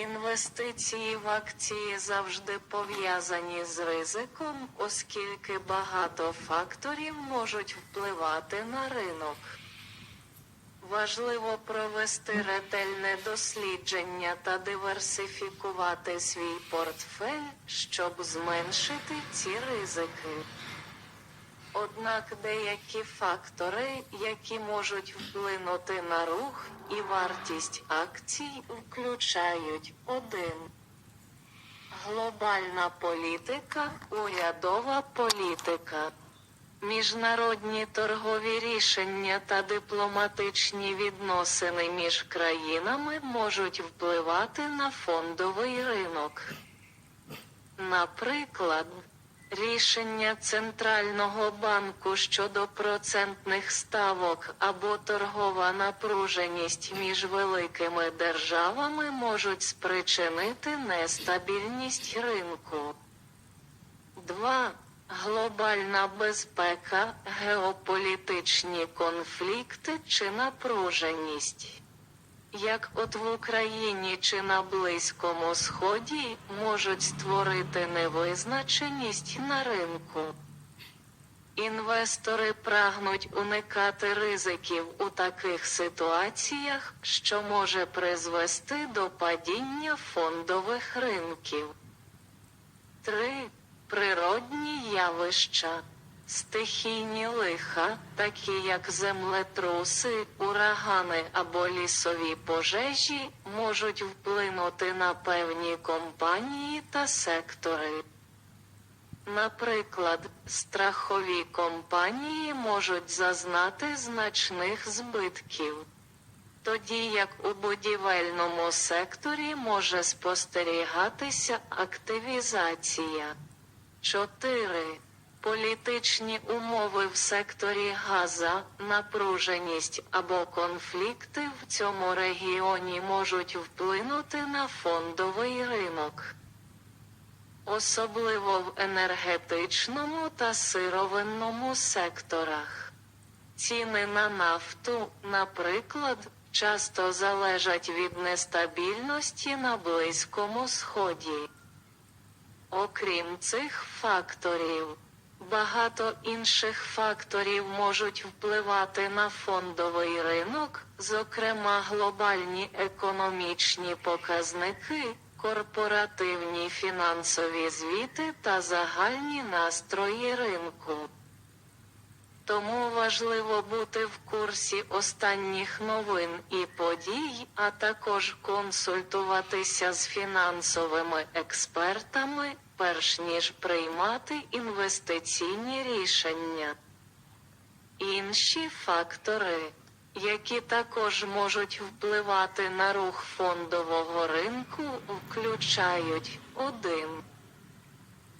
Інвестиції в акції завжди пов'язані з ризиком, оскільки багато факторів можуть впливати на ринок. Важливо провести ретельне дослідження та диверсифікувати свій портфель, щоб зменшити ці ризики. Однак деякі фактори, які можуть вплинути на рух і вартість акцій, включають 1. Глобальна політика, урядова політика. Міжнародні торгові рішення та дипломатичні відносини між країнами можуть впливати на фондовий ринок. Наприклад, рішення Центрального банку щодо процентних ставок або торгова напруженість між великими державами можуть спричинити нестабільність ринку. 2. Глобальна безпека, геополітичні конфлікти чи напруженість. Як от в Україні чи на Близькому Сході можуть створити невизначеність на ринку. Інвестори прагнуть уникати ризиків у таких ситуаціях, що може призвести до падіння фондових ринків. 3. Природні явища. Стихійні лиха, такі як землетруси, урагани або лісові пожежі, можуть вплинути на певні компанії та сектори. Наприклад, страхові компанії можуть зазнати значних збитків. Тоді як у будівельному секторі може спостерігатися активізація. 4. Політичні умови в секторі Газа, напруженість або конфлікти в цьому регіоні можуть вплинути на фондовий ринок. Особливо в енергетичному та сировинному секторах. Ціни на нафту, наприклад, часто залежать від нестабільності на Близькому Сході. Окрім цих факторів, багато інших факторів можуть впливати на фондовий ринок, зокрема глобальні економічні показники, корпоративні фінансові звіти та загальні настрої ринку. Тому важливо бути в курсі останніх новин і подій, а також консультуватися з фінансовими експертами, перш ніж приймати інвестиційні рішення. Інші фактори, які також можуть впливати на рух фондового ринку, включають 1.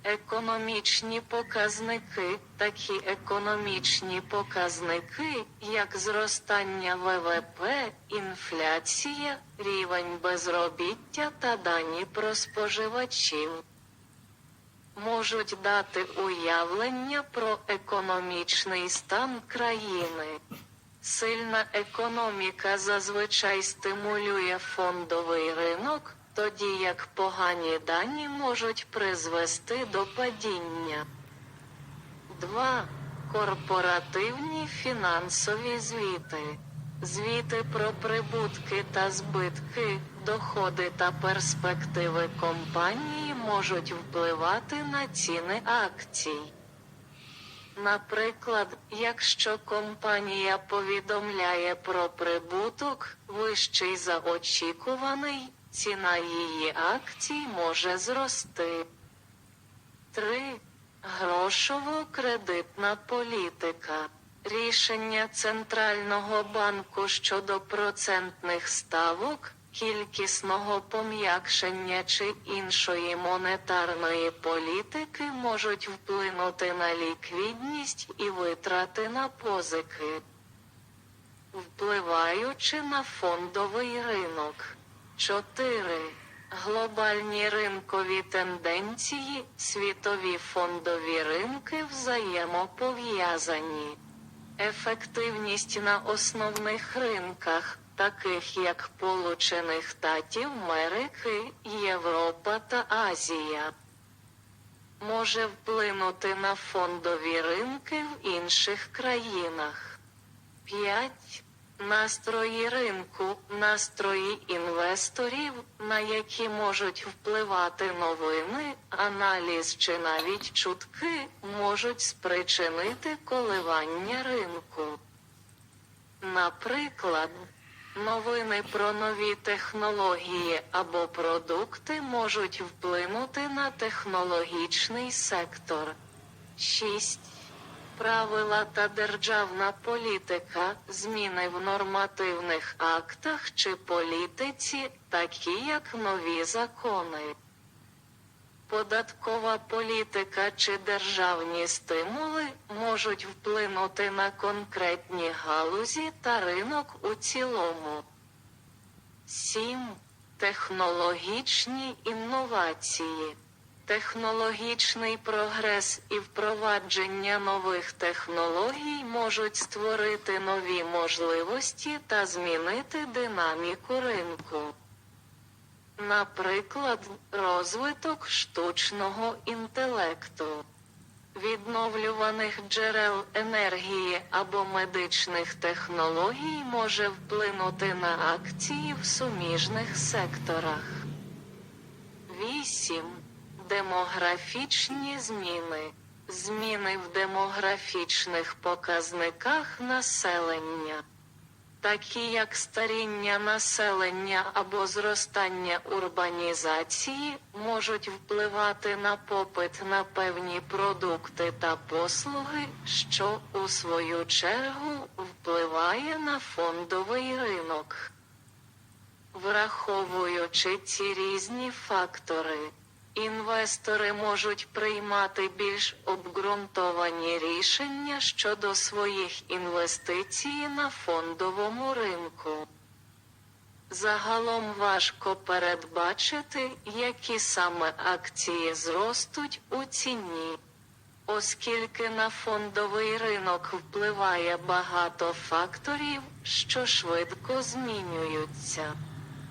Економічні показники, такі економічні показники, як зростання ВВП, інфляція, рівень безробіття та дані про споживачів, можуть дати уявлення про економічний стан країни. Сильна економіка зазвичай стимулює фондовий ринок, тоді як погані дані можуть призвести до падіння. 2. Корпоративні фінансові звіти. Звіти про прибутки та збитки, доходи та перспективи компанії можуть впливати на ціни акцій. Наприклад, якщо компанія повідомляє про прибуток, вищий за очікуваний, ціна її акцій може зрости. 3. Грошово-кредитна політика. Рішення Центрального банку щодо процентних ставок, кількісного пом'якшення чи іншої монетарної політики можуть вплинути на ліквідність і витрати на позики, впливаючи на фондовий ринок. 4. Глобальні ринкові тенденції, світові фондові ринки взаємопов'язані. Ефективність на основних ринках, таких як Сполучених Штатів Америки, Європа та Азія. Може вплинути на фондові ринки в інших країнах. 5. Настрої ринку, настрої інвесторів, на які можуть впливати новини, аналіз чи навіть чутки, можуть спричинити коливання ринку. Наприклад, новини про нові технології або продукти можуть вплинути на технологічний сектор. 6. Правила та державна політика, зміни в нормативних актах чи політиці, такі як нові закони. Податкова політика чи державні стимули можуть вплинути на конкретні галузі та ринок у цілому. 7. Технологічні інновації. Технологічний прогрес і впровадження нових технологій можуть створити нові можливості та змінити динаміку ринку. Наприклад, розвиток штучного інтелекту, відновлюваних джерел енергії або медичних технологій може вплинути на акції в суміжних секторах. 8. Демографічні зміни. Зміни в демографічних показниках населення такі як старіння населення або зростання урбанізації, можуть впливати на попит на певні продукти та послуги, що, у свою чергу, впливає на фондовий ринок. Враховуючи ці різні фактори, інвестори можуть приймати більш обґрунтовані рішення щодо своїх інвестицій на фондовому ринку. Загалом важко передбачити, які саме акції зростуть у ціні. Оскільки на фондовий ринок впливає багато факторів, що швидко змінюються.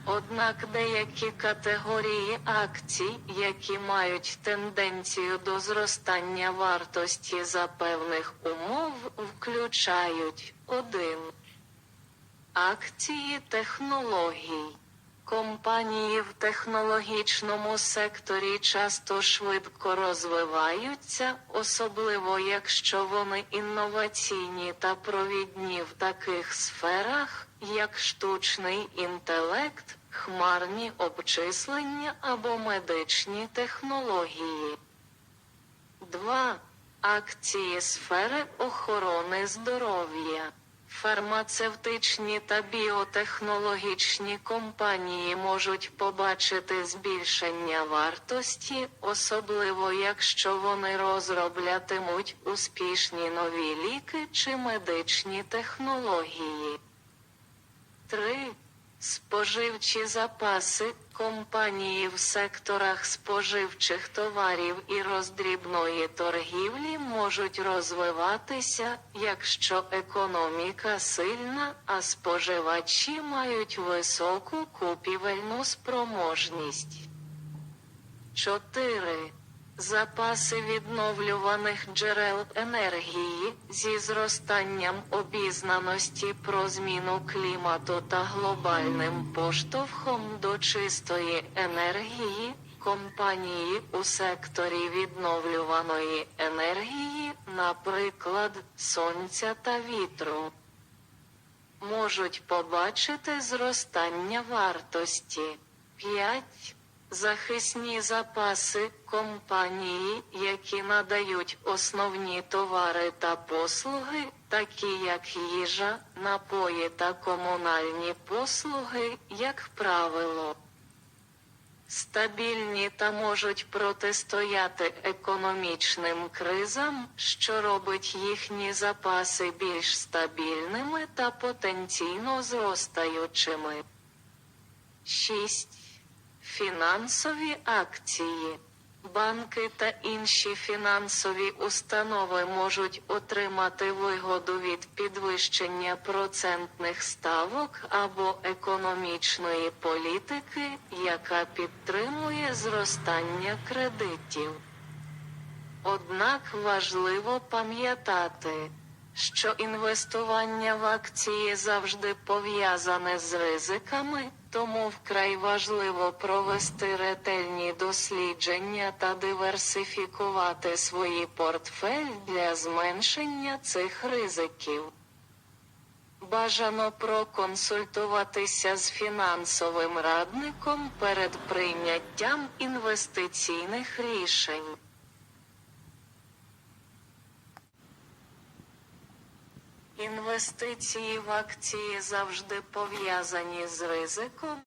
Однак деякі категорії акцій, які мають тенденцію до зростання вартості за певних умов, включають 1. Акції технологій. Компанії в технологічному секторі часто швидко розвиваються, особливо якщо вони інноваційні та провідні в таких сферах, як штучний інтелект, хмарні обчислення або медичні технології. 2. Акції сфери охорони здоров'я. Фармацевтичні та біотехнологічні компанії можуть побачити збільшення вартості, особливо якщо вони розроблятимуть успішні нові ліки чи медичні технології. 3. Споживчі запаси компанії в секторах споживчих товарів і роздрібної торгівлі можуть розвиватися, якщо економіка сильна, а споживачі мають високу купівельну спроможність. 4. Запаси відновлюваних джерел енергії зі зростанням обізнаності про зміну клімату та глобальним поштовхом до чистої енергії, компанії у секторі відновлюваної енергії, наприклад, сонця та вітру, можуть побачити зростання вартості. 5. Захисні запаси компанії, які надають основні товари та послуги, такі як їжа, напої та комунальні послуги, як правило, стабільні та можуть протистояти економічним кризам, що робить їхні запаси більш стабільними та потенційно зростаючими. 6. Фінансові акції. Банки та інші фінансові установи можуть отримати вигоду від підвищення процентних ставок або економічної політики, яка підтримує зростання кредитів. Однак важливо пам'ятати, що інвестування в акції завжди пов'язане з ризиками, тому вкрай важливо провести ретельні дослідження та диверсифікувати свої портфель для зменшення цих ризиків. Бажано проконсультуватися з фінансовим радником перед прийняттям інвестиційних рішень. Інвестиції в акції завжди пов'язані з ризиком,